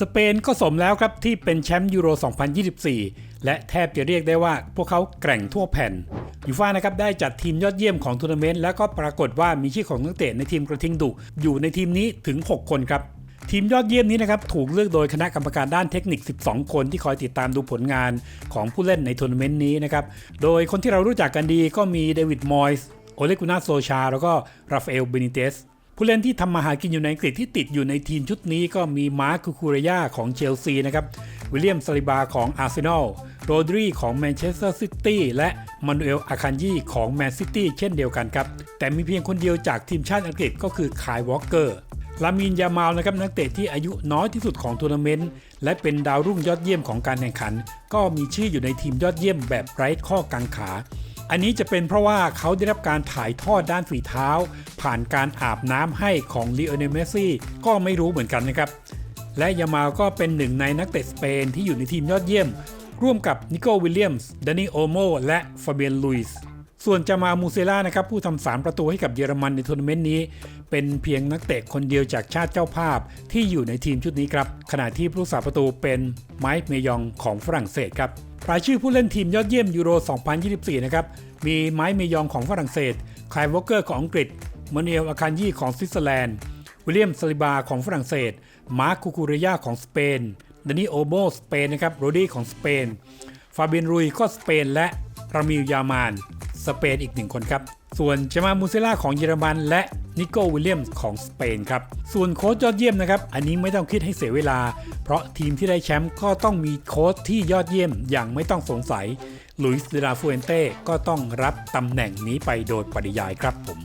สเปนก็สมแล้วครับที่เป็นแชมป์ยูโร 2024 และแทบจะเรียกได้ว่าพวกเขาแกร่งทั่วแผ่นยูฟ่านะครับได้จัดทีมยอดเยี่ยมของทัวร์นาเมนต์แล้วก็ปรากฏว่ามีชื่อของนักเตะในทีมกระทิงดุอยู่ในทีมนี้ถึง 6 คนครับทีมยอดเยี่ยมนี้นะครับถูกเลือกโดยคณะกรรมการด้านเทคนิค 12 คนที่คอยติดตามดูผลงานของผู้เล่นในทัวร์นาเมนต์นี้นะครับ โดยคนที่เรารู้จักกันดีก็มีเดวิดมอยส์ โอเลกุนาโซชา แล้วก็ราฟาเอลเบนิเตส ผู้เล่นที่ทำมาหากินอยู่ในอังกฤษที่ติดอยู่ในทีมชุดนี้ก็มีมาร์คคูคูเรยาของเชลซีนะครับ วิลเลียมซาลิบาของอาร์เซนอล โรดรีของแมนเชสเตอร์ซิตี้และมานูเอลอาคันยีของแมนซิตี้เช่นเดียวกันครับ แต่มีเพียงคนเดียวจากทีมชาติอังกฤษก็คือคายวอลเกอร์ลามินยามาลนะครับนักเตะที่อายุน้อยที่สุดของทัวร์นาเมนต์และเป็นดาวรุ่งยอดเยี่ยมของการแข่งขัน ก็มีชื่ออยู่ในทีมยอดเยี่ยมแบบไร้ข้อกังขา อันนี้จะเป็นเพราะว่าเขาได้รับการถ่ายทอดด้านฝีเท้า ผ่านการอาบน้ำให้ของลีโอเนลเมสซี่ก็ไม่รู้เหมือนกันนะครับ และยามาก็เป็นหนึ่งในนักเตะสเปนที่อยู่ในทีมยอดเยี่ยม ร่วมกับนิโกวิลเลียมส์ดานิโอโมและฟาเบียนลุยส์ ส่วนจามามูเซล่านะครับผู้ทำสามประตูให้กับเยอรมันในทัวร์นาเมนต์นี้ เป็นเพียงนักเตะคนเดียวจากชาติเจ้าภาพที่อยู่ในทีมชุดนี้ครับ ขณะที่ผู้รักษาประตูเป็นไมค์เมยองของฝรั่งเศสครับรายชื่อผู้เล่นทีมยอดเยี่ยมยูโร 2024 นะครับ มีไมค์เมยองของฝรั่งเศสคายวอเกอร์ของอังกฤษมานูเอลอาคันยี่ของสวิตเซอร์แลนด์ วิลเลียมซาลิบาของฝรั่งเศส มาร์คคูคูเรยาของสเปนดานิโอโมสเปนนะครับ โรดี้ของสเปน ฟาเบียนรุยก็สเปน และรามิลยามาน สเปนอีกหนึ่งคนครับ ส่วนเจมามูเซล่าของเยอรมันและนิโกวิลเลียมของสเปนครับ ส่วนโค้ชยอดเยี่ยมนะครับ อันนี้ไม่ต้องคิดให้เสียเวลา เพราะทีมที่ได้แชมป์ก็ต้องมีโค้ชที่ยอดเยี่ยมอย่างไม่ต้องสงสัยลุยส์เดลาฟูเอนเต้ก็ต้องรับตำแหน่งนี้ไปโดยปริยายครับผม